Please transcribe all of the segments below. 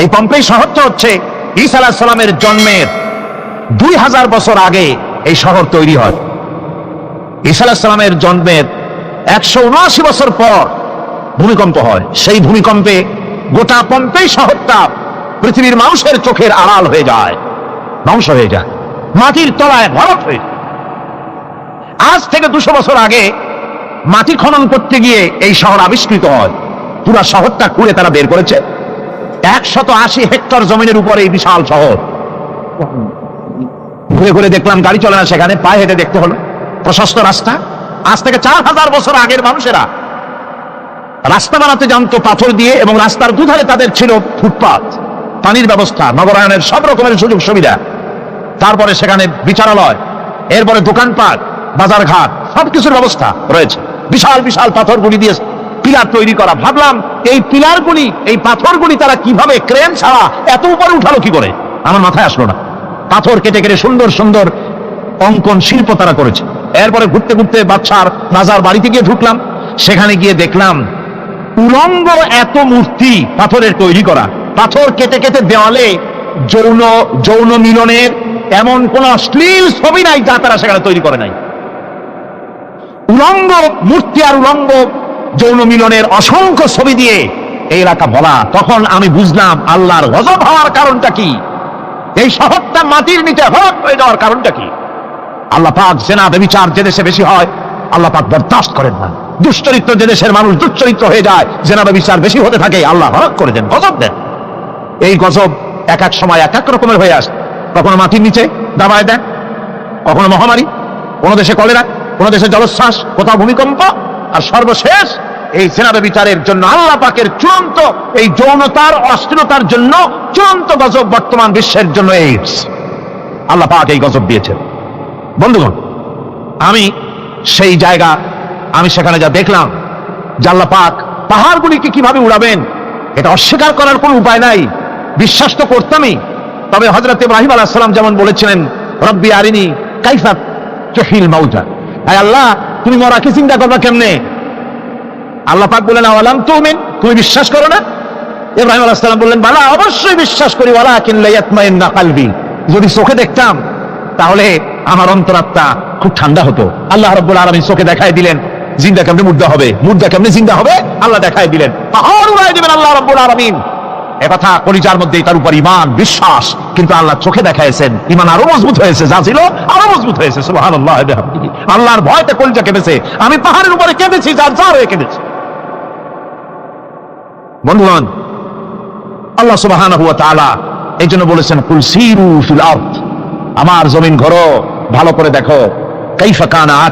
এই পম্পেই শহরটা হচ্ছে ঈসা আলাহ সালামের জন্মের দুই হাজার বছর আগে এই শহর তৈরি হয়। ঈসা আলাহ সালামের জন্মের একশো উনআশি বছর পর ভূমিকম্প হয়। সেই ভূমিকম্পে গোটা পম্পেই শহরটা পৃথিবীর মানুষের চোখের আড়াল হয়ে যায়, ধ্বংস হয়ে যায়, মাটির তলায় ভরত হয়ে। আজ থেকে দুশো বছর আগে মাটি খনন করতে গিয়ে এই শহর আবিষ্কৃত হয়। পুরা শহরটা খুঁড়ে তারা বের করেছে। একশত আশি হেক্টর জমিনের উপরে এই বিশাল শহর। ঘুরে ঘুরে দেখলাম গাড়ি চলে না সেখানে, পায়ে হেঁটে দেখতে হলো। প্রশস্ত রাস্তা। আজ থেকে চার হাজার বছর আগের মানুষেরা। রাস্তা বানাতে জানতো পাথর দিয়ে এবং রাস্তার দুধারে তাদের ছিল ফুটপাত। পানির ব্যবস্থা, নগরায়নের সব রকমের সুযোগ সুবিধা। তারপরে সেখানে বিচারালয়, এরপরে দোকানপাট, বাজারঘাট, সবকিছুর ব্যবস্থা রয়েছে। বিশাল বিশাল পাথর গুলি দিয়ে পিলার তৈরি করা। ভাবলাম, এই পিলারগুলি, এই পাথরগুলি তারা কীভাবে ক্রেন ছাড়া এত উপরে উঠালো কি করে? আমার মাথায় আসলো না। পাথর কেটে কেটে সুন্দর সুন্দর অঙ্কন শিল্প তারা করেছে। এরপরে ঘুরতে ঘুরতে বাচ্চার বাজার বাড়িতে গিয়ে ঢুকলাম। সেখানে গিয়ে দেখলাম, উলঙ্গ এত মূর্তি পাথরের তৈরি করা। পাথর কেটে কেটে দেওয়ালে যৌন যৌন মিলনের এমন কোন অশ্লীল ছবি নাই যা তারা সেখানে তৈরি করে নাই। উলঙ্গ মূর্তি আর উলঙ্গ যৌন মিলনের অসংখ্য ছবি দিয়ে এই এলাকা বলা। তখন আমি বুঝলাম আল্লাহর গজব হওয়ার কারণটা কি? এই শহরটা মাটির নিচে হক হয়ে যাওয়ার কারণটা কি? আল্লাহ পাক জেনা বেবিচার যে দেশে বেশি হয়, আল্লাহ পাক বরদাস্ত করেন না। দুশ্চরিত্র যে দেশের মানুষ দুশ্চরিত্র হয়ে যায় জেনা বেবিচার বেশি হতে থাকে, আল্লাহ হরক করে দেন, গজব দেন। এই গজব এক এক সময় এক এক রকমের হয়ে আসে। কখনো মাটির নিচে দাবায় দেন, কখনো মহামারী, কোনো দেশে কলেরা, কোনো দেশে জলোচ্ছ্বাস, কোথাও ভূমিকম্প আর সর্বশেষ, এই সেনাবে বিচারের জন্য আল্লাহ পাকের চূড়ান্ত এই যৌনতার অস্থিরতার জন্য চূড়ান্ত গজব বর্তমান বিশ্বের জন্য এইডস আল্লাহ পাক এই গজব দিয়েছেন। বন্ধুগণ, আমি সেই জায়গা, আমি সেখানে যা দেখলাম, যে আল্লাহ পাক পাহাড়গুলিকে কীভাবে উড়াবেন, এটা অস্বীকার করার কোনো উপায় নাই। বিশ্বাস তো করতামই। তবে হজরত ইব্রাহিম আলাহ সালাম যেমন বলেছিলেন, রব্বি আরিনি কাইফা চহিল মাউজা আয় আল্লাহ, তুমি মরাকে চিন্তা করবা কেমনে? আল্লাহ পাক বললেন আওয়ালাম তুমিন? তুমি বিশ্বাস করো না? ইব্রাহিম আলাহ সালাম বললেন, বালা, অবশ্যই বিশ্বাস করি ওয়ালা কিনলাইয়াতমাইন্না কালবি। যদি চোখে দেখতাম, তাহলে আমার অন্তরাত্মা খুব ঠান্ডা হতো। আল্লাহ রব্বুল আলমী চোখে দেখায় দিলেন, জিন্দা কেমনে মুর্দা হবে? মুর্দা কেমনে জিন্দা হবে? আল্লাহ দেখায় দিলেন, পাহাড় উড়াই দিবেন আল্লাহ রব্বুল আলমিন। একথা কলিজার মধ্যে তার উপর ইমান বিশ্বাস, কিন্তু আল্লাহ চোখে দেখাইছেন ইমান আরও মজবুত হয়েছে, যা ছিল আরও মজবুত হয়েছে আল্লাহ আল্লাহর ভয়তে কলিজা কেঁদেছে। আমি পাহাড়ের উপরে কেঁদেছি, যার যা হয়ে কেঁদেছি। বন্ধুগণ, আল্লাহ তাআলা এই জন্য বলেছেন, কুল সিরু ফিল আরদ। আমার জমিন ঘরো, ভালো করে দেখো। কাইফা কানা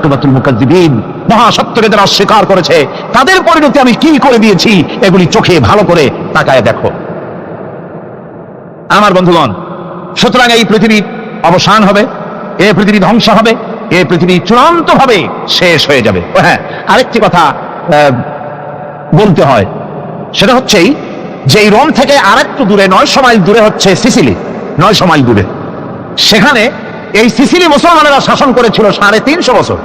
মহাসত্যকে যারা অস্বীকার করেছে, তাদের পরিণতি আমি কি করে দিয়েছি, এগুলি চোখে ভালো করে তাকায় দেখো। আমার বন্ধুগণ, সুতরাং এই পৃথিবীর অবসান হবে, এ পৃথিবী ধ্বংস হবে। এ পৃথিবী চূড়ান্ত ভাবে শেষ হয়ে যাবে। হ্যাঁ আরেকটি কথা বলতে হয়। সেটা হচ্ছেই যে এই রোম থেকে আরেকটু দূরে, নয়শো মাইল দূরে হচ্ছে সিসিলি, নয়শো মাইল দূরে। সেখানে এই সিসিলি মুসলমানেরা শাসন করেছিল সাড়ে তিনশো বছর।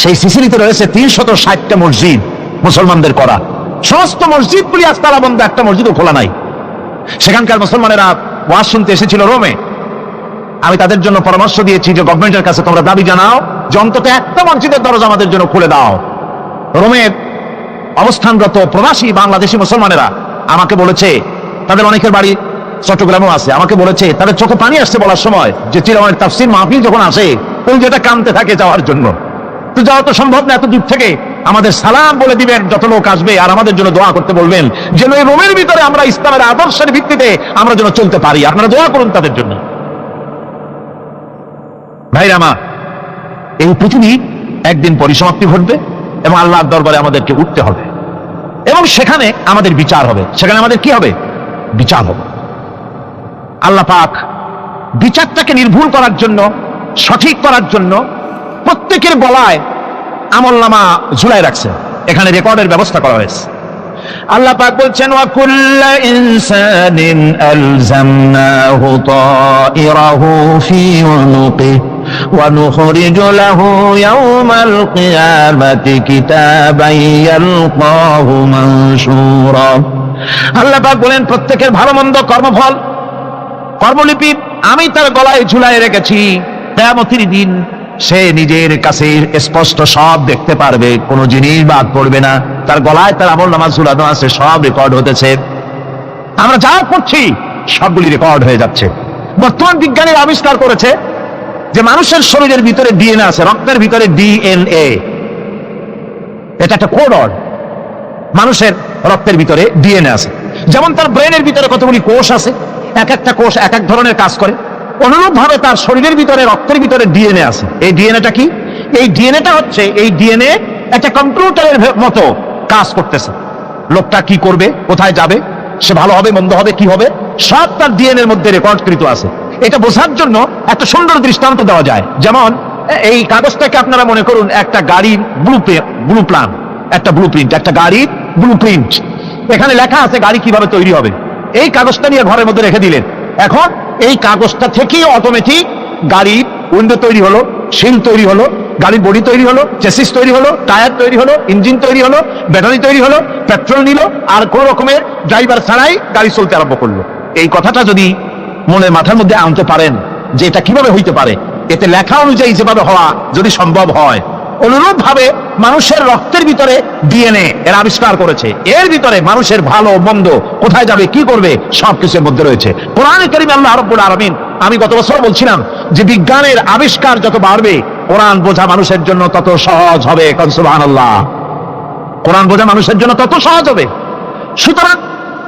সেই সিসিলিতে রয়েছে তিনশত ষাটটা মসজিদ মুসলমানদের করা। সমস্ত মসজিদগুলি আজ তালা বন্ধ একটা মসজিদও খোলা নাই। সেখানকার মুসলমানেরা ওয়াজ শুনতে এসেছিল রোমে। আমি তাদের জন্য পরামর্শ দিয়েছি যে গভর্নমেন্টের কাছে তোমরা দাবি জানাও, যে অন্তত একটা মসজিদের দরজা আমাদের জন্য খুলে দাও। রোমের অবস্থানরত প্রবাসী বাংলাদেশি মুসলমানেরা আমাকে বলেছে, তাদের অনেকের বাড়ি চট্টগ্রামেও আছে, আমাকে বলেছে, তাদের চোখে পানি আসছে বলার সময়, যে চিরমানের তাফসির মাহফিল যখন আসে, ওই যেটা কামতে থাকে যাওয়ার জন্য। তো যাওয়া তো সম্ভব না, এত দূর থেকে আমাদের সালাম বলে দিবেন, যত লোক আসবে আর আমাদের জন্য দোয়া করতে বলবেন, যেন এই রোমের ভিতরে আমরা ইসলামের আদর্শের ভিত্তিতে আমরা যেন চলতে পারি। আপনারা দোয়া করুন তাদের জন্য। ভাইরা আমার এই পৃথিবী একদিন পরিসমাপ্তি ঘটবে এবং আল্লাহর দরবারে আমাদেরকে উঠতে হবে। এবং সেখানে আমাদের বিচার হবে। সেখানে আমাদের কি হবে? বিচার হবে। আল্লাহ পাক বিচারটাকে নির্ভুল করার জন্য, সঠিক করার জন্য প্রত্যেকের গলায় আমল নামা ঝুলাই রাখছে। এখানে রেকর্ডের ব্যবস্থা করা হয়েছে। আল্লাহ পাক বলছেন, ওয়া কুল্লা ইনসানিন নুখরিজু লাহু ইয়াওমাল কিয়ামাতি কিতাবান ইয়ালকাহু মানশুরা আল্লাহ পাক বলেন, প্রত্যেকের ভালো মন্দ কর্মফল, কর্মলিপি আমি তার গলায় ঝুলাই রেখেছি। কেয়ামতির দিন সে নিজের কাছে স্পষ্ট সব দেখতে পারবে, কোনো জিনিস বাদ পড়বে না। তার গলায় তার আমল নামাজ ঝুলানো আছে সব রেকর্ড হতেছে। আমরা যা করছি, সবগুলি রেকর্ড হয়ে যাচ্ছে। বর্তমান বিজ্ঞানীরা আবিষ্কার করেছে যে মানুষের শরীরের ভিতরে ডিএনএ আছে, রক্তের ভিতরে ডিএনএ। এটা একটা কোডর মানুষের রক্তের ভিতরে ডিএনএ আছে। যেমন তার ব্রেনের ভিতরে কতগুলি কোষ আছে, এক একটা কোষ এক এক ধরনের কাজ করে। অনুরূপ ভাবে তার শরীরের ভিতরে, রক্তের ভিতরে ডিএনএ আছে। এই ডিএনএটা কি? এই ডিএনএটা হচ্ছে, এই ডিএনএ একটা কম্পিউটারের মতো কাজ করতেছে। লোকটা কি করবে? কোথায় যাবে? সে ভালো হবে, মন্দ হবে, কি হবে? সব তার ডিএনএর মধ্যে রেকর্ডকৃত আছে। এটা বোঝার জন্য একটা সুন্দর দৃষ্টান্ত দেওয়া যায়। যেমন, এই কাগজটাকে আপনারা মনে করুন, একটা গাড়ির ব্লু ব্লু প্ল্যান একটা ব্লু প্রিন্ট একটা গাড়ির ব্লু প্রিন্ট এখানে লেখা আছে গাড়ি কীভাবে তৈরি হবে। এই কাগজটা নিয়ে ঘরের মধ্যে রেখে দিলেন। এখন এই কাগজটা থেকেই অটোমেটিক গাড়ির উইন্ডো তৈরি হলো শিল তৈরি হলো, গাড়ির বডি তৈরি হলো চেসিস তৈরি হলো টায়ার তৈরি হলো ইঞ্জিন তৈরি হলো ব্যাটারি তৈরি হলো পেট্রোল নিল, আর কোনো রকমের ড্রাইভার ছাড়াই গাড়ি চলতে আরম্ভ করল। এই কথাটা যদি মনে মাথার মধ্যে আনতে পারেন যে এটা কীভাবে হইতে পারে। এতে লেখা অনুযায়ী যেভাবে হওয়া যদি সম্ভব হয়। অনুরূপ ভাবে মানুষের রক্তের ভিতরে ডিএনএ এর আবিষ্কার করেছে। এর ভিতরে মানুষের ভালো, মন্দ, কোথায় যাবে, কি করবে, সবকিছুর মধ্যে রয়েছে। কোরআনে করিম আল্লাহ রব্বুল আলামিন, আমি গত বছর বলছিলাম যে বিজ্ঞানের আবিষ্কার যত বাড়বে, কোরআন বোঝা মানুষের জন্য তত সহজ হবে সুবহানাল্লাহ। কোরআন বোঝা মানুষের জন্য তত সহজ হবে। সুতরাং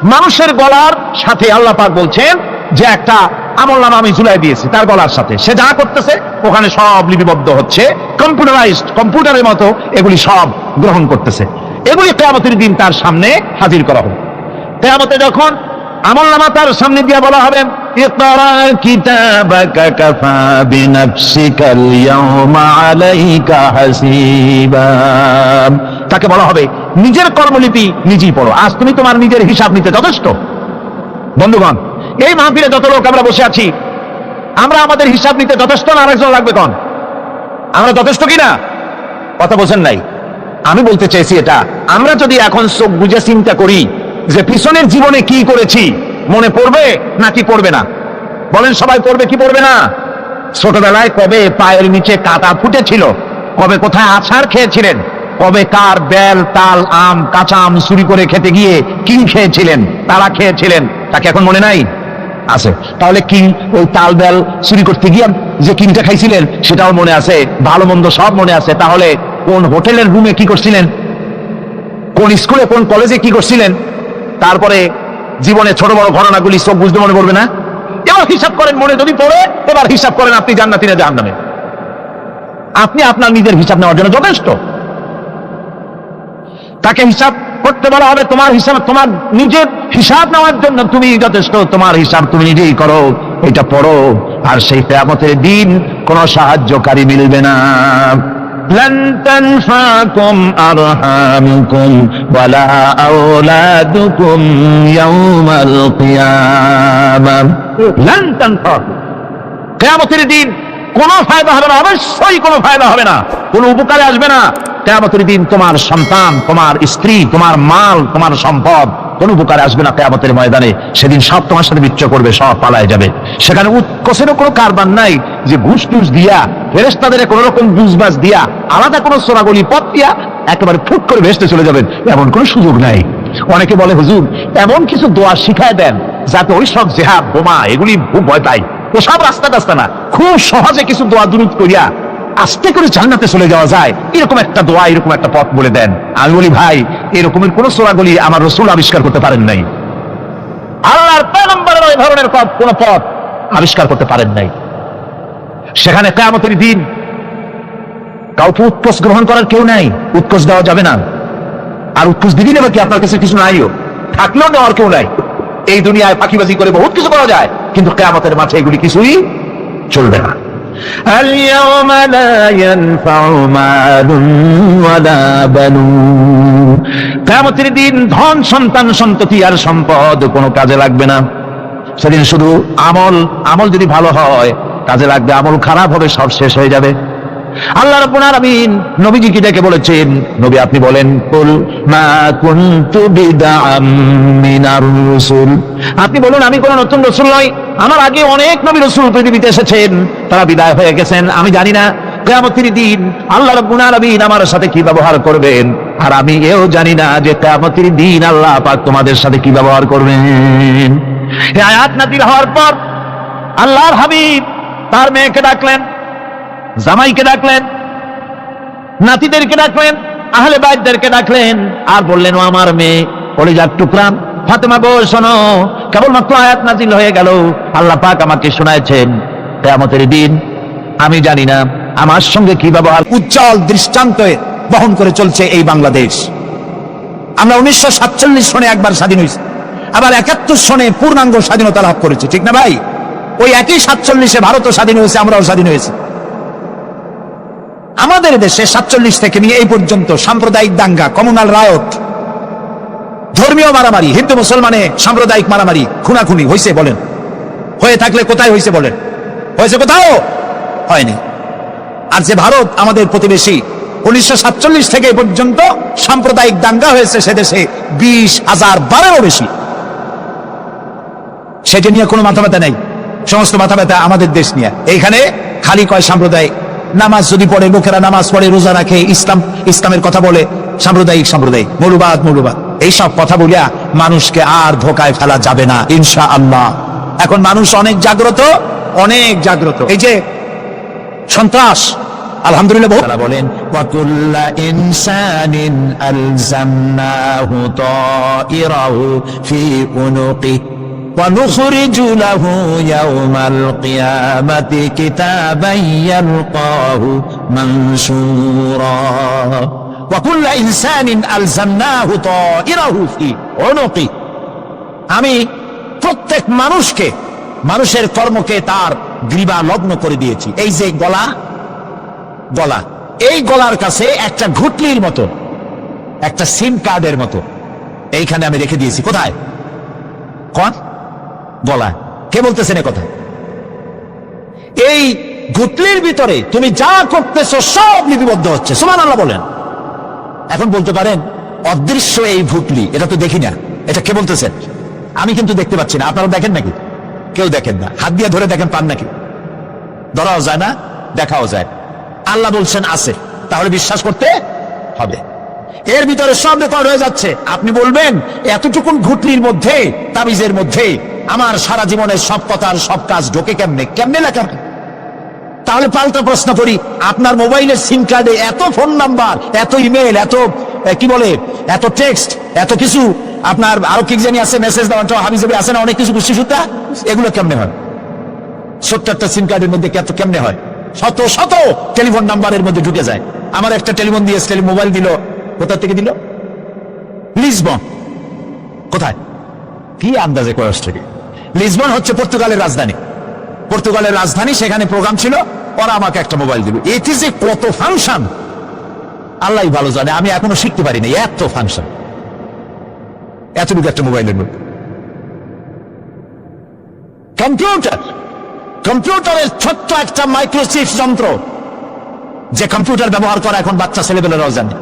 মানুষের গলার সাথে আল্লাহ পাক বলছেন যে একটা আমল নামা আমি ঝুলাই দিয়েছি, তার গলার সাথে। সে যা করতেছে, ওখানে সব লিপিবদ্ধ হচ্ছে। কম্পিউটারাইজড কম্পিউটারের মতো এগুলি সব গ্রহণ করতেছে। এগুলি কেয়ামতের দিন তার সামনে হাজির করা হবে কেয়ামতে যখন আমল নামা তার সামনে দিয়ে বলা হবে তাকে বলা হবে, নিজের কর্মলিপি নিজেই পড়ো। আজ তুমি তোমার নিজের হিসাব নিতে যথেষ্ট। বন্ধুগণ এই মাহফিলে যত লোক আমরা বসে আছি, আমরা আমাদের হিসাব নিতে যথেষ্ট না, আরেকজন লাগবে কন? আমরা যথেষ্ট কিনা? কথা বলছেন নাই। আমি বলতে চাইছি এটা, আমরা যদি এখন চোখ বুঝে চিন্তা করি যে পিছনের জীবনে কি করেছি, মনে পড়বে নাকি পড়বে না? বলেন সবাই পড়বে কি পড়বে না? ছোটবেলায় কবে পায়ের নিচে কাটা ফুটেছিল? কবে কোথায় আছাড় খেয়েছিলেন? কবে কার বেল, তাল, আম, কাঁচা আম চুরি করে খেতে গিয়ে কিং খেয়েছিলেন, তারা খেয়েছিলেন, তাকে এখন মনে নাই? আছে। তাহলে কিং ওই তাল বেল চুরি করতে গিয়ে যে কিংটা খাইছিলেন, সেটাও মনে আছে? ভালো মন্দ সব মনে আছে। তাহলে কোন হোটেলের রুমে কি করছিলেন? কোন স্কুলে কোন কলেজে কি করছিলেন? তারপরে জীবনে ছোট বড় ঘটনাগুলি সব বুঝতে মনে পড়বে না? এবার হিসাব করেন, মনে যদি পড়ে, এবার হিসাব করেন আপনি জান্নাতি না জাহান্নামে। আপনি আপনার নিজের হিসাব নেওয়ার জন্য যথেষ্ট। তাকে হিসাব করতে বলা হবে তোমার হিসাব তোমার নিজের হিসাব নেওয়ার জন্য তুমি যথেষ্ট তোমার হিসাব তুমি নিজেই করো এটা পড়ো আর সেই কেয়ামতের দিন কোনো সাহায্যকারী মিলবে না لن تنفعكم أرحامكم ولا أولادكم يوم القيامة لن تنفعكم কেয়ামতের দিন কোনো ফায়দা হবে না অবশ্যই কোনো ফায়দা হবে না কোনো উপকারে আসবে না। কেয়ামতের দিন তোমার সন্তান, তোমার স্ত্রী, তোমার মাল, তোমার সম্পদ কোন উপকারে আসবে না কেয়ামতের ময়দানে। সেদিন সব তোমার সাথে বিচ্ছ করবে, সব পালায় যাবে। সেখানে উৎকোষেরও কোনো কারবার নাই যে ঘুষ টুস দিয়া ফেরেস্তাদের কোন রকম বুঝবাজ দিয়া, আলাদা কোনো সোরাগলি পথ দিয়া একেবারে ফুট করে ভেসতে চলে যাবেন। এমন কোনো সুযোগ নাই। অনেকে বলে, হুজুর, এমন কিছু দোয়া শিখায় দেন যাতে ওই সব জেহাদ, বোমা, এগুলি ভয় পায়। ওসব রাস্তা টাস্তা না। খুব সহজে কিছু দোয়া দূরত করিয়া আস্তে করে জান্নাতে চলে যাওয়া যায়। এরকম একটা দোয়া, এরকম একটা পথ বলে দেন। আমি বলি, ভাই, এরকমের কোন সোরাগুলি আমার রসুল আবিষ্কার করতে পারেন নাই। আল্লাহর ওই ধরনের কোন পথ আবিষ্কার করতে পারেন নাই। সেখানে কেয়ামতের দিন কাউকে উৎকোষ গ্রহণ করার কেউ নাই, উৎকোষ দেওয়া যাবে না। আর উৎকোষ দিবি নেবে কি আপনার কাছে কিছু নাইও? থাকলেও নেওয়ার কেউ নাই। এই দুনিয়ায় ফাঁকিবাজি করে বহুত কিছু করা যায়, কিন্তু কেয়ামতের মাঠে এগুলি কিছুই চলবে না। اليوم لا ينفع مال ولا بنون কেয়ামতের দিন ধন সন্তান সন্ততি আর সম্পদ কোনো কাজে লাগবে না সেদিন শুধু আমল আমল যদি ভালো হয় কাজে লাগবে আমল খারাপ হবে সব শেষ হয়ে যাবে আল্লাহ রাব্বুল আলামিন নবীজিকে ডেকে বলেছেন, নবী, আপনি বলেন, কুল মা কুনতু মিনার রাসূল। আপনি বলুন, আমি কোন নতুন রাসূল নই। আমার আগে অনেক নবী রাসূল পৃথিবীতে এসেছেন। তারা বিদায় হয়ে গেছেন। আমি জানি না, কিয়ামতের দিন আল্লাহ রাব্বুল আলামিন আমার সাথে কি ব্যবহার করবেন। আর আমি এও জানি না যে কিয়ামতের দিন আল্লাহ পাক তোমাদের সাথে কি ব্যবহার করবেন। এই আয়াত নাযিল হওয়ার পর আল্লাহর হাবিব তার মেয়েকে ডাকলেন। জামাইকে ডাকলেন, নাতিদেরকে ডাকলেন, আহলে বাইদদেরকে ডাকলেন, আর বললেন আমার মেয়ে, কলিজার টুকরা, ফাতেমা গো, শোনো, কেবলমাত্র আয়াত নাজিল হয়ে গেল, আল্লাহ পাক আমাকে শোনায়ছেন কেয়ামতের দিন, আমি জানি না আমার সঙ্গে কি ব্যবহার উজ্জ্বল দৃষ্টান্ত বহন করে চলছে এই বাংলাদেশ। আমরা উনিশশো সাতচল্লিশ সনে একবার স্বাধীন হয়েছি, আবার একাত্তর সনে পূর্ণাঙ্গ স্বাধীনতা লাভ করেছি, ঠিক না ভাই? ওই একই সাতচল্লিশে ভারতও স্বাধীন হয়েছে, আমরাও স্বাধীন হয়েছি। আমাদের দেশে সাতচল্লিশ থেকে নিয়ে এই পর্যন্ত সাম্প্রদায়িক দাঙ্গা কমনাল রায়ত ধর্মীয় মারামারি, হিন্দু, মুসলমানে সাম্প্রদায়িক মারামারি, খুনাখুনি হয়েছে বলেন। হয়ে থাকলে কোথায় হয়েছে বলেন? হয়েছে কোথাও? হয়নি। আর যে ভারত আমাদের প্রতিবেশী, উনিশশো সাতচল্লিশ থেকে পর্যন্ত সাম্প্রদায়িক দাঙ্গা হয়েছে সে দেশে বিশ হাজার বারেরও বেশি। সেটা নিয়ে কোনো মাথা ব্যথা নেই। সমস্ত মাথা ব্যথা আমাদের দেশ নিয়ে। এইখানে খালি কয় সাম্প্রদায়িক নামাজ যদি পড়ে, লোকেরা নামাজ পড়ে, রোজা রাখে, ইসলাম, ইসলামের কথা বলে, সাম্প্রদায়িক সাম্প্রদায়িক, মৌলবাদ মৌলবাদ। এইসব কথা বলিয়া মানুষকে আর ধোকায় ফেলা যাবে না ইনশা আল্লাহ এখন মানুষ অনেক জাগ্রত অনেক জাগ্রত। এই যে সন্ত্রাস, আলহামদুলিল্লাহ বলেন ونخرج له يوم القيامة كتابا يلقاه منشورا وكل إنسان ألزمناه طائره في عنقه আমি প্রত্যেক মানুষকে মানুষের কর্মকে তার গ্রীবা লগ্ন করে দিয়েছি এই যে গলা গলা এই গলার কাছে একটা ঘুটলির মতো একটা সিম কার্ডের মতো এইখানে আমি রেখে দিয়েছি কোথায় কন গলা কে বলতেছেন কথা? এই ঘুটলির ভিতরে তুমি যা করতেছো সব লিপিবদ্ধ হচ্ছে। সুমান আল্লাহ বলেন। এখন বলতে পারেন, অদৃশ্য এই ভুটলি, এটা তো দেখি না এটা কে বলতেছেন আমি কিন্তু দেখতে পাচ্ছি না। আপনারা দেখেন নাকি? কেউ দেখেন না। হাত দিয়ে ধরে দেখেন, পান নাকি? ধরাও যায় না, দেখাও যায়। আল্লাহ বলছেন, আছে। তাহলে বিশ্বাস করতে হবে। এর ভিতরে সব রেকর্ড হয়ে যাচ্ছে। আপনি বলবেন, এতটুকুন ঘুটলির মধ্যে, তাবিজের মধ্যে আমার সারা জীবনের সব কথার সব কাজ ঢোকে কেমনে? কেমনে লেখা? তাহলে পাল্টা প্রশ্ন করি, আপনার মোবাইলের সিম কার্ডে এত ফোন নাম্বার, এত ইমেল, এত কি বলে, এত টেক্সট এত কিছু, আপনার আরও কি জানি আছে মেসেজ দেওয়া হাবিজাবি আছে না, অনেক কিছু গোষ্ঠী সুতা এগুলো কেমনে হয়? একটা সিম কার্ডের মধ্যে কত কেমনে হয়? শত শত টেলিফোন নাম্বারের মধ্যে ঢুকে যায়। আমার একটা টেলিফোন দিয়ে টেলি মোবাইল দিল। কোথা থেকে দিল? লিসবন। কোথায়? কি আন্দাজে কয়স থেকে লিসবন হচ্ছে পর্তুগালের রাজধানী। পর্তুগালের রাজধানী, সেখানে প্রোগ্রাম ছিল, ওরা আমাকে একটা মোবাইল দিল এটি যে কত ফাংশন আল্লাহ ভালো জানে, আমি এখনও শিখতে পারিনি এত ফাংশন এতটুকু একটা মোবাইলের মধ্যে। কম্পিউটার কম্পিউটারের ছোট্ট একটা মাইক্রোচিপ যন্ত্র, যে কম্পিউটার ব্যবহার করা এখন বাচ্চা ছেলেবেলারাও জানে।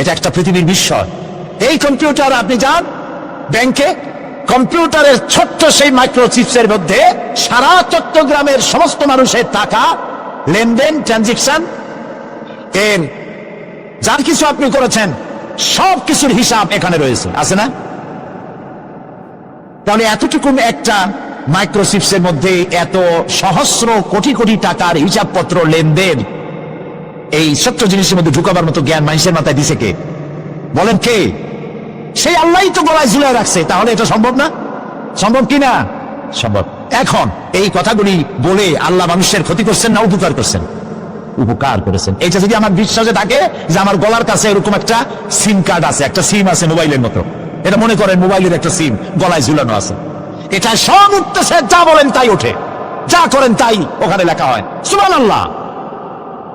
এটা একটা পৃথিবীর বিস্ময়। এই কম্পিউটার আপনি যান ব্যাংকে কম্পিউটারের ছোট্ট সেই মাইক্রোচিপসের মধ্যে সারা চট্টগ্রামের সমস্ত মানুষের টাকা, লেনদেন ট্রানজেকশন এর যার কিছু আপনি করেছেন, সব কিছুর হিসাব এখানে রয়েছে। আছে না? তাহলে এতটুকু একটা মাইক্রোচিপসের মধ্যে এত সহস্র কোটি কোটি টাকার হিসাবপত্র, লেনদেন, এই ছোট্ট জিনিসের মধ্যে ঢুকাবার মতো জ্ঞান মানুষের মাথায় দিছে কে? বলেন কে? সেই আল্লাহই তো গলায় ঝুলে রাখছে। তাহলে এটা সম্ভব না? সম্ভব কি না? সম্ভব। এখন এই কথাগুলি বলে আল্লাহ মানুষের ক্ষতি করছেন না উপকার করছেন? উপকার করেছেন। এটা যদি আমার বিশ্বাসে থাকে যে আমার গলার কাছে এরকম একটা সিম কার্ড আছে একটা সিম আছে মোবাইলের মতো। এটা মনে করেন মোবাইলের একটা সিম গলায় ঝুলানো আছে। এটা সব উঠতেছে যা বলেন তাই ওঠে। যা করেন তাই ওখানে লেখা হয়। সুমান আল্লাহ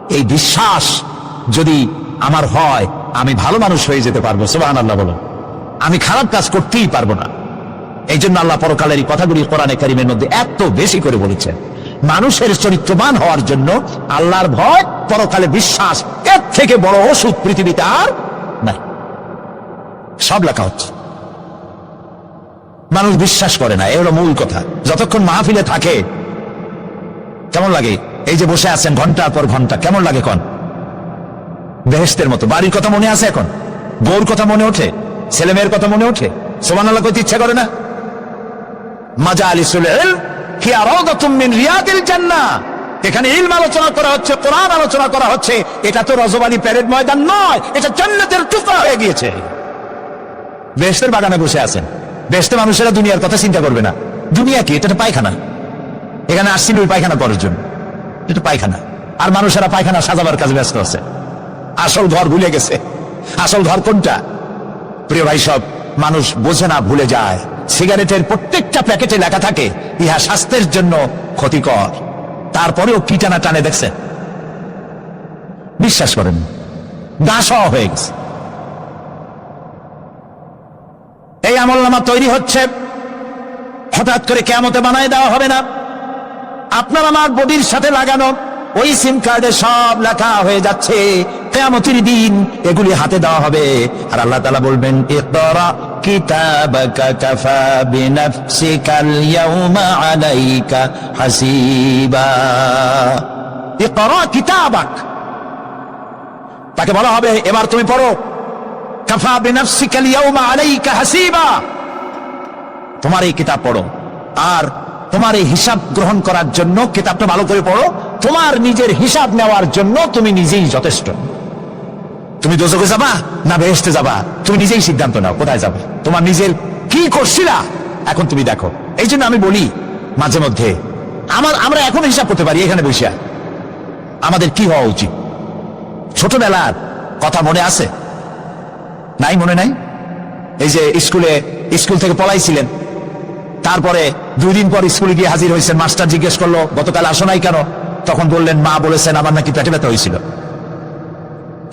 এই বিশ্বাস যদি আমার হয় আমি ভালো মানুষ হয়ে যেতে পারব। সুবাহ আল্লাহ বলো আমি খারাপ কাজ করতেই পারব না। এই জন্য আল্লাহ পরকালের এই কথাগুলি কোরআনে কারিমের মধ্যে এত বেশি করে বলেছেন। মানুষের চরিত্রবান হওয়ার জন্য আল্লাহর ভয়, পরকালে বিশ্বাস, এর থেকে বড় ওষুধ পৃথিবীতে আর নাই। সব লেখা হচ্ছে। মানুষ বিশ্বাস করে না, এ হলো মূল কথা। যতক্ষণ মাহফিলে থাকে, কেমন লাগে? এই যে বসে আছেন ঘণ্টার পর ঘণ্টা, কেমন লাগে কন বেহেস্তের মতো, বাড়ির কথা মনে আছে এখন? বউর কথা মনে ওঠে? ছেলে মেয়ের কথা মনে ওঠে? সোমান আল্লাহ করতে ইচ্ছা করে না? মাজা আলী সুলেল এখানে ইলম আলোচনা করা হচ্ছে, কোরআন আলোচনা করা হচ্ছে। এটা তো রজবানি প্যারেড ময়দান নয়, এটা জান্নাতের টুকরা হয়ে গিয়েছে। বেহেস্তের বাগানে বসে আছেন। বেহেস্তে মানুষেরা দুনিয়ার কথা চিন্তা করবে না। দুনিয়া কি? এটা পায়খানা। এখানে আসছিল ওই পায়খানা করার জন্য এটা পায়খানা। আর মানুষেরা পায়খানা সাজাবার কাজে ব্যস্ত আছে। আসল ঘর ভুলে গেছে। আসল ঘর কোনটা? প্রিয় ভাই সব, মানুষ বোঝে না, ভুলে যায়। সিগারেটের প্রত্যেকটা প্যাকেটে লেখা থাকে, ইহা স্বাস্থ্যের জন্য ক্ষতিকর। তারপরেও কি টানা টানে দেখছেন? বিশ্বাস করেন দাস হয়ে গেছে। এই আমলনামা তৈরি হচ্ছে, হঠাৎ করে কেমতে বানায় দেওয়া হবে না। আপনার আমার বডির সাথে লাগানো ওই সিম কার্ডে সব লেখা হয়ে যাচ্ছে। কেমতির দিন এগুলি হাতে দেওয়া হবে। আর আল্লাহ তালা বলবেন তাকে বলা হবে, এবার তুমি পড়ো। কাফা বিনাফসিকাল ইয়াউমা আলাইকা হাসিবা। তোমার এই কিতাব পড়ো। আর তোমার এই হিসাব গ্রহণ করার জন্য, কিতাবটা ভালো করে পড়ো, তোমার নিজের হিসাব নেওয়ার জন্য তুমি নিজেই যথেষ্ট। তুমি দোজকে যাবা না বেহেস্তে যাবা? তুমি নিজেই সিদ্ধান্ত নাও, কোথায় যাবে? তোমার নিজের কি করছিলা? এখন তুমি দেখো। এই জন্য আমি বলি মাঝে মধ্যে, আমার, আমরা এখন হিসাব করতে পারি, এখানে বসে আমাদের কি হওয়া উচিত? ছোটবেলার কথা মনে আছে? নাই মনে নাই? এই যে স্কুলে, স্কুল থেকে পলাইছিলেন তারপরে দুই দিন পর স্কুলে গিয়ে হাজির হয়েছেন। মাস্টার জিজ্ঞেস করল, গতকাল আসো নাই কেন? তখন বললেন, মা বলেছেন, আমার নাকি পেটে ব্যথা হয়েছিল।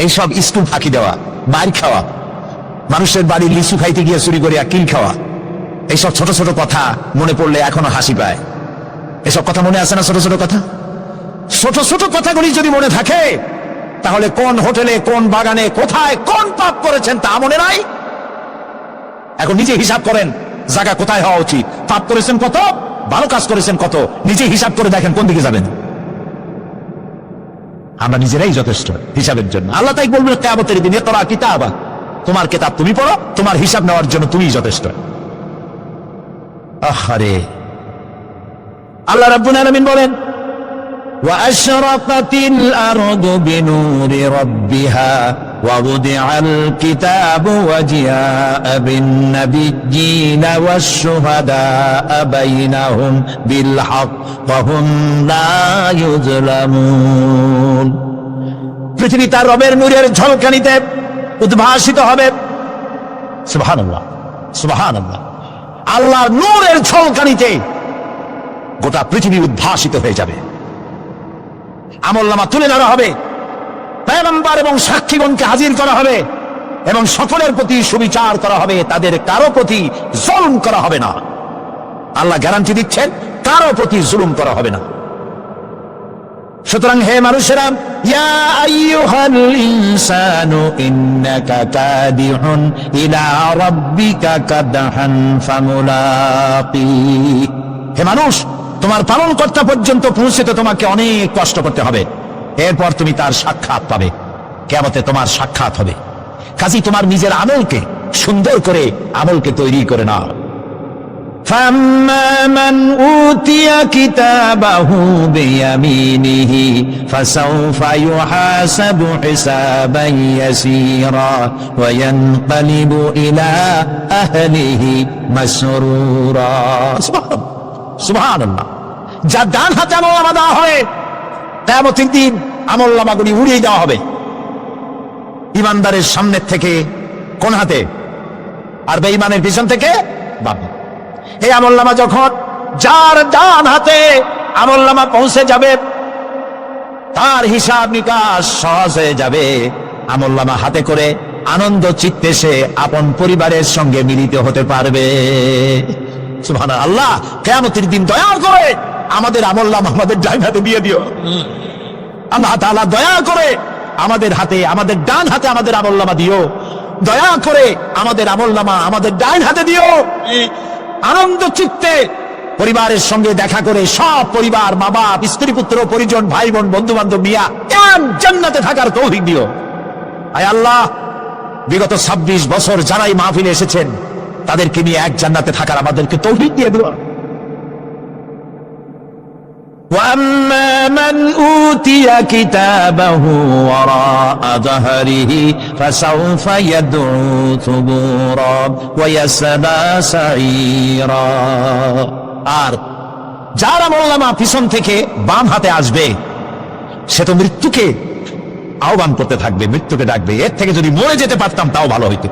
এইসব স্কুল ফাঁকি দেওয়া, মার খাওয়া, মানুষের বাড়ি লিচু খাইতে গিয়ে চুরি করিয়া কিল খাওয়া, এইসব ছোট ছোট কথা মনে পড়লে এখনও হাসি পায়। এসব কথা মনে আছে না ছোট ছোট কথা? ছোট ছোট কথাগুলি যদি মনে থাকে, তাহলে কোন হোটেলে, কোন বাগানে, কোথায় কোন পাপ করেছেন তা মনে নাই? এখন নিজে হিসাব করেন জায়গা কোথায় হওয়া উচিত পাপ করেছেন কত ভালো কাজ করেছেন কত নিজে হিসাব করে দেখেন কোন দিকে যাবেন আমরা নিজেরাই যথেষ্ট হিসাবের জন্য আল্লাহ তাই বলবেন কেয়ামতের দিনে তোরা কিতাব তোমার কিতাব তুমি পড়ো তোমার হিসাব নেওয়ার জন্য তুমিই যথেষ্ট আহারে আল্লাহ রাব্বুল আলামিন বলেন وأشرقت الأرض بنور ربها ووضع الكتاب وجاء بالنبيين والشهداء بينهم بالحق وهم لا يظلمون পৃথিবী তার রবের নূরের ঝলকানিতে উদ্ভাসিত হবে সুবহানাল্লাহ সুবহানাল্লাহ আল্লাহর নূরের ঝলকানিতে গোটা পৃথিবী উদ্ভাসিত হয়ে যাবে আমলনামা তুলে ধরা হবে পেগম্বার এবং সাক্ষীগণকে হাজির করা হবে এবং সকলের প্রতি সুবিচার করা হবে, তাদের কারও প্রতি জুলুম করা হবে না। আল্লাহ গ্যারান্টি দিচ্ছেন, কারও প্রতি জুলুম করা হবে না। সুতরাং হে মানুষেরা, ইয়া আইয়ুহাল ইনসানু ইন্নাকা কাদিহুন ইলা রাব্বিকা কাদহান ফামুলাকি হে মানুষ, তোমার পালন কর্তা পর্যন্ত পৌঁছেতে তোমাকে অনেক কষ্ট করতে হবে। এরপর তুমি তার সাক্ষাৎ পাবে কেমতে তোমার সাক্ষাৎ হবে কাজী তোমার নিজের আমলকে সুন্দর করে আমলকে তৈরি করে নাও فأما من أوتي كتابه بيمينه فسوف يحاسب حسابا يسيرا وينقلب إلى أهله مسرورا سبحان الله سبحان الله যা ডান হাতে আমল দেওয়া হবে তেমতির দিন আমল নামাগুলি উড়িয়ে দেওয়া হবে। ইমানদারের সামনের থেকে কোন হাতে? আর বেঈমানের পিছন থেকে হাতে। এই আমলনামা যখন যার ডান হাতে আমলনামা পৌঁছে যাবে, তার হিসাব নিকাশ সহজ হয়ে যাবে। আমলনামা হাতে করে আনন্দ চিত্তে সে আপন পরিবারের সঙ্গে মিলিত হতে পারবে। আল্লাহ কেয়ামতের দিন দয়া করে আমাদের আমল নাম আমাদের ডাইন হাতে দিয়ে দিও। আল্লাহ তাআলা দয়া করে আমাদের হাতে, আমাদের ডান হাতে আমাদের আমল নামা দিও। দয়া করে আমাদের আমল নামা আমাদের ডাইন হাতে দিও। আনন্দ চিত্তে পরিবারের সঙ্গে দেখা করে সব পরিবার বাপ স্ত্রী, পুত্র, পরিজন ভাই বোন বন্ধু বান্ধব মিয়া জান্নাতে থাকার তৌফিক দিও। আয় আল্লাহ, বিগত ২৬ বছর যারাই মাহফিলে এসেছেন, তাদেরকে নিয়ে এক জান্নাতে থাকার আমাদেরকে তৌফিক দিয়ে দিও। وأما من أوتي كتابه وراء ظهره فسوف يدعو ثبورا ويسلى سعيرا আর যার আমল্লামা পিছন থেকে বাম হাতে আসবে সে তো মৃত্যুকে আহ্বান করতে থাকবে মৃত্যুকে ডাকবে এর থেকে যদি মরে যেতে পারতাম তাও ভালো হইতো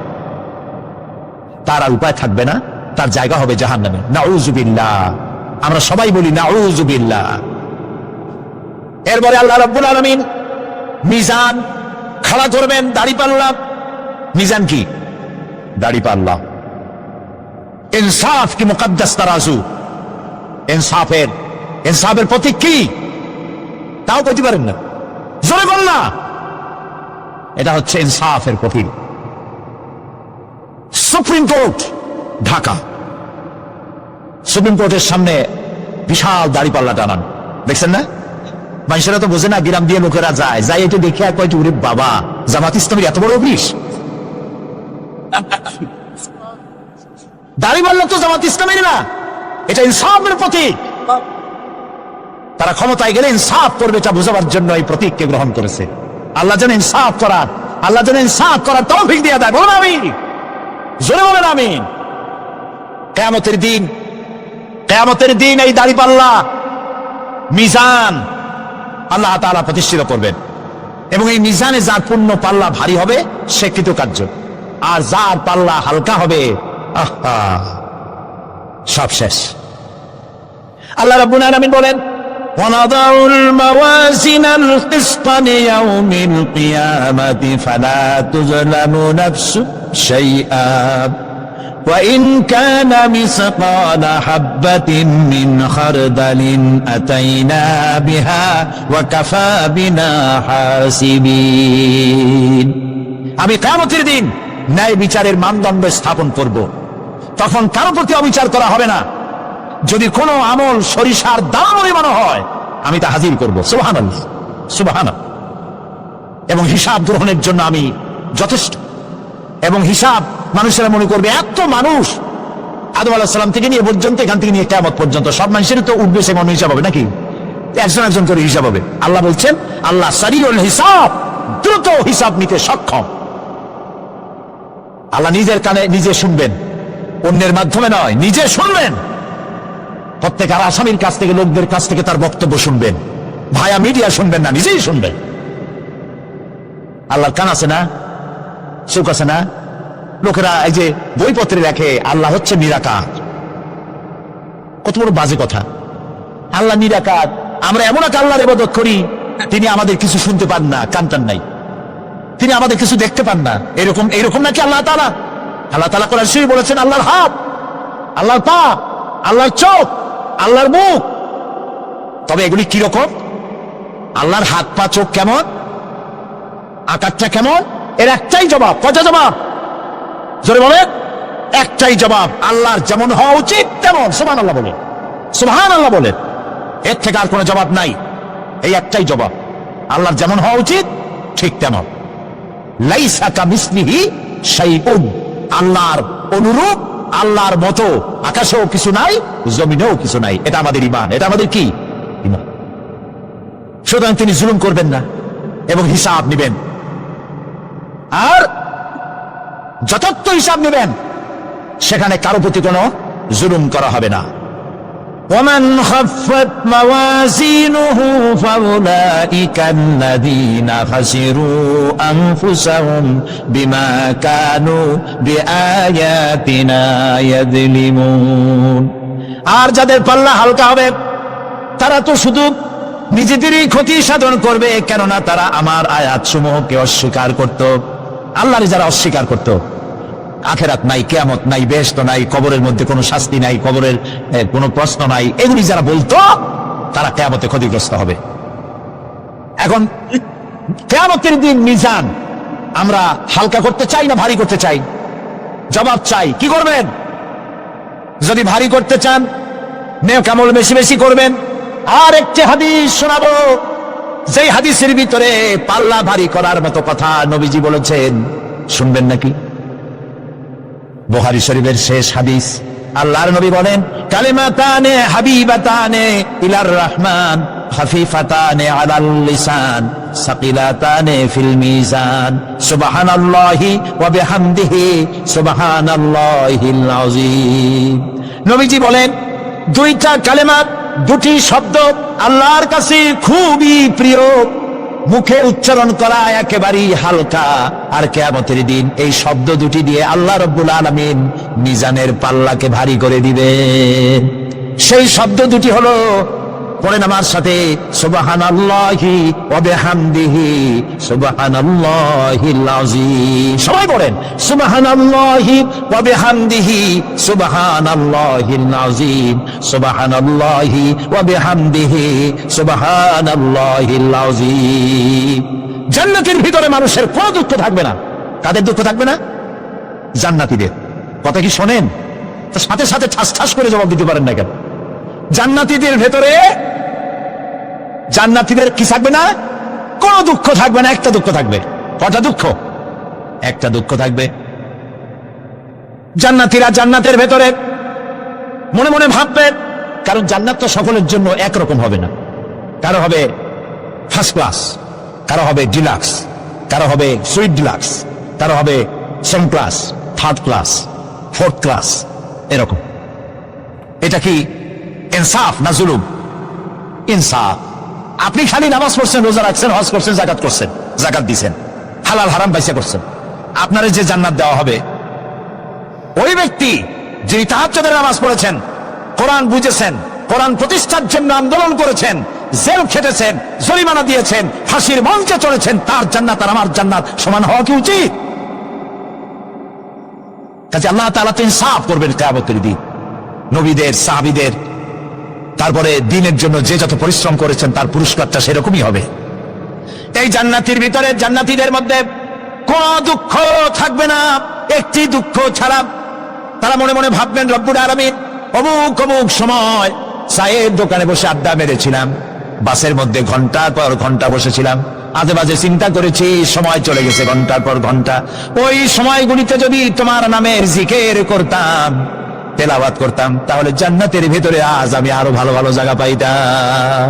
তার আর উপায় থাকবে না তার জায়গা হবে জাহান নামে নাউজুবিল্লাহ আমরা সবাই বলি নাউজুবিল্লাহ এরপরে আল্লাহ রব্বুল আলমিন মিজান খাড়া করবেন দাড়ি পাল্লা মিজান কি? দাড়ি পাল্লা ইনসাফ কি মুকদ্দাস তারাজু? ইনসাফের ইনসাফের প্রতীক কি? তাও বলতে পারেন না। জোরে বল না। এটা হচ্ছে ইনসাফের প্রতীক। Supreme court, Dhaka. সুপ্রিম কোর্টের সামনে বিশাল দাড়ি পাল্লা টানান। দেখছেন না? মানুষেরা তো বোঝে না, গ্রাম দিয়ে লোকেরা যায়। যাই একটু দেখে এক কয়টি উরে বাবা, জামাত ইসলামের এত বড় অফিস? দাড়িপাল্লা তো জামাত ইসলামের না। এটা ইনসাফের প্রতীক। তারা ক্ষমতায় গেলে ইনসাফ করবে, এটা বোঝাবার জন্য এই প্রতীককে গ্রহণ করেছে। আল্লাহ যেন ইনসাফ করার, আল্লাহ যেন ইনসাফ করার তৌফিক দিয়ে দেয়। বলুন আমি জোরে বলেন আমি কেয়ামতের দিন কেয়ামতের দিন এই দাড়িপাল্লা মিজান আল্লাহ তাআলা প্রতিষ্ঠিত করবেন এবং এই মিজানে যার পূর্ণ পাল্লা ভারী হবে সে কৃতকার্য আর যার পাল্লা হালকা হবে আহা সব শেষ আল্লাহ রাব্বুল আলামিন বলেন ونضع الموازين القسط ليوم القيامة فلا تظلم نفس شيئا وإن كان مثقال حبة من خردل أتينا بها وكفى بنا حاسبين আমি কামতের দিন ন্যায় বিচারের মানদণ্ড স্থাপন করব তখন কারো প্রতি অবিচার করা হবে না যদি কোনো আমল সরিষার দাম পরিমাণ হয় আমি তা হাজির করবো সুবাহান সুবাহান এবং হিসাব গ্রহণের জন্য আমি যথেষ্ট এবং হিসাব মানুষেরা মনে করবে, এত মানুষ। আদম আলাহিসাল্লাম থেকে নিয়ে পর্যন্ত, এখান থেকে নিয়ে কেমন পর্যন্ত। সব মানুষের তো উঠবে সে মনে হিসাব হবে নাকি? একজন একজন করে হিসাব হবে। আল্লাহ বলছেন, আল্লাহ সারিউল হিসাব, দ্রুত হিসাব নিতে সক্ষম। আল্লাহ নিজের কানে নিজে শুনবেন। অন্যের মাধ্যমে নয়, নিজে শুনবেন। প্রত্যেক আর আসামির কাছ থেকে, লোকদের কাছ থেকে তার বক্তব্য শুনবেন। ভায়া মিডিয়া শুনবেন না, নিজেই শুনবেন। আল্লাহর কান আছে না? সুখ আছে না? লোকেরা এই যে বইপত্রে লেখে, আল্লাহ হচ্ছে নিরাকার। কত বড় বাজে কথা। আল্লাহ নিরাকার। আমরা এমন এক আল্লাহর ইবাদত করি, তিনি আমাদের কিছু শুনতে পান না কান্তান নাই। তিনি আমাদের কিছু দেখতে পান না। এরকম এরকম নাকি আল্লাহ তালা আল্লাহ তালা কোরআন শরীফ বলেছেন, আল্লাহর হাত, আল্লাহর পা, আল্লাহর চোখ, আল্লাহর মুখ। তবে এগুলি কীরকম আল্লাহর হাত, পা, চোখ কেমন? আকারটা কেমন? এর একটাই জবাব কটা জবাব? জোরে বলেন, একটাই জবাব, আল্লাহর যেমন হওয়া উচিত তেমন সুবহান আল্লাহ বলে সুবহান আল্লাহ বলে এর থেকে আর কোনো জবাব নাই। এই একটাই জবাব, আল্লাহর যেমন হওয়া উচিত ঠিক তেমন। আল্লাহর অনুরূপ, আল্লাহর মতো আকাশেও কিছু নাই, জমিনেও কিছু নাই। এটা আমাদের ইমান এটা আমাদের কি? সুতরাং তিনি জুলুম করবেন না এবং হিসাব নেবেন। আর যথার্থ হিসাব নেবেন সেখানে কারো প্রতি কোনো জুলুম করা হবে না ومن خفت موازينه فأولئك الذين خسروا أنفسهم بما كانوا بآياتنا يظلمون আর যাদের পাল্লা হালকা হবে তারা তো শুধু নিজেদেরই ক্ষতি সাধন করবে কেননা তারা আমার আয়াত সমূহকে অস্বীকার করত আল্লাহরে যারা অস্বীকার করত, আখেরাত নাই, কেয়ামত নাই বেশ নাই, কবরের মধ্যে কোনো শাস্তি নাই, কবরের কোনো প্রশ্ন নাই, এগুলি যারা বলতো, তারা কেয়ামতে ক্ষতিগ্রস্ত হবে। এখন, কেয়ামতের দিন মিজান, আমরা হালকা করতে চাই না ভারী করতে চাই? জবাব চাই। কি করবেন? যদি ভারী করতে চান নেও কামল বেশি বেশি করবেন। আর একটি হাদিস শোনাবো। যেই হাদিসের ভিতরে পাল্লা ভারী করার মতো কথা নবীজি বলেছেন, শুনবেন নাকি? বুহারি শরীফের শেষ হাদিস, আল্লাহর নবী বলেন, কালিমাতানে হাবিবাতানে ইলার রহমান, হাফিফাতানে আলাল লিসান, সাকিলাতানে ফিল মিজান, সুবহানাল্লাহি ওয়া বিহামদিহি, সুবহানাল্লাহিল আযীম। নবীজি বলেন, দুইটা কালেমা দুটি শব্দ আল্লাহর কাছে খুবই প্রিয়। মুখে উচ্চারণ করা একেবারেই হালকা। আর কেয়ামতের দিন এই শব্দ দুটি দিয়ে আল্লাহ রব্বুল আলমিন মিজানের পাল্লাকে ভারী করে দিবে সেই শব্দ দুটি হলো পড়েন আমার সাথে সুবাহান আল্লাহি ওয়াবিহামদিহি সুবহানাল্লাহিল আযীম। সবাই পড়েন, সুবহানাল্লাহি ওয়াবিহামদিহি সুবহানাল্লাহিল আযীম, সুবহানাল্লাহি ওয়াবিহামদিহি সুবহানাল্লাহিল আযীম। জান্নাতের ভিতরে মানুষের কোনো দুঃখ থাকবে না। কাদের দুঃখ থাকবে না? জান্নাতীদের। কথা কি শোনেন? সাথে সাথে ঠাস ঠাস করে জবাব দিতে পারেন না কেন? জান্নাতীদের ভেতরে জান্নাতীদের কি থাকবে না? কোনো দুঃখ থাকবে না, একটা দুঃখ থাকবে। কটা দুঃখ? একটা দুঃখ থাকবে। জান্নাতীরা জান্নাতের ভেতরে মনে মনে ভাববে, কারণ জান্নাত তো সকলের জন্য একরকম হবে না। কারও হবে ফার্স্ট ক্লাস কারও হবে ডিলাক্স কারও হবে সুইট ডিলাক্স কারও হবে second class third class fourth class এরকম। এটা কি ইনসাফ না জুলুম? ইনসাফ। আপনি খালি নামাজ পড়ছেন, রোজা রাখছেন, হজ করছেন জাকাত করছেন জাকাত দিছেন, হালাল হারাম পয়সা করছেন। আপনার যে জান্নাত দেওয়া হবে, ওই ব্যক্তি যিনি তাহাজ্জুদের নামাজ পড়েছেন, কোরআন বুঝেছেন, কোরআন প্রতিষ্ঠার জন্য আন্দোলন করেছেন, জেল খেটেছেন, জরিমানা দিয়েছেন, ফাঁসির মঞ্চে চলেছেন তার জান্নাত আর আমার জান্নাত সমান হওয়া কি উচিত? কাজে আল্লাহ তাআলা তো ইনসাফ করবেন কিয়ামতের দিন। নবীদের, সাহাবীদের তারপরে দিনের জন্য যে যত পরিশ্রম করেছেন, তার পুরস্কারটা সেরকমই হবে। এই জান্নাতির ভিতরে জান্নাতীদের মধ্যে কোন দুঃখ থাকবে না, একটি দুঃখ ছাড়া। তারা মনে মনে ভাববেন রব্বুর আরামিন অমুক অমুক সময় চায়ের দোকানে বসে আড্ডা মেরেছিলাম। বাসের মধ্যে ঘণ্টার পর ঘণ্টা বসেছিলাম। আজে বাজে চিন্তা করেছি, সময় চলে গেছে ঘণ্টার পর ঘণ্টা। ওই সময়গুলিতে যদি তোমার নামের জিকের করতাম তেলাবাদ করতাম তাহলে জান্নাতের ভেতরে আজ আমি আরও ভালো ভালো জায়গা পাইতাম।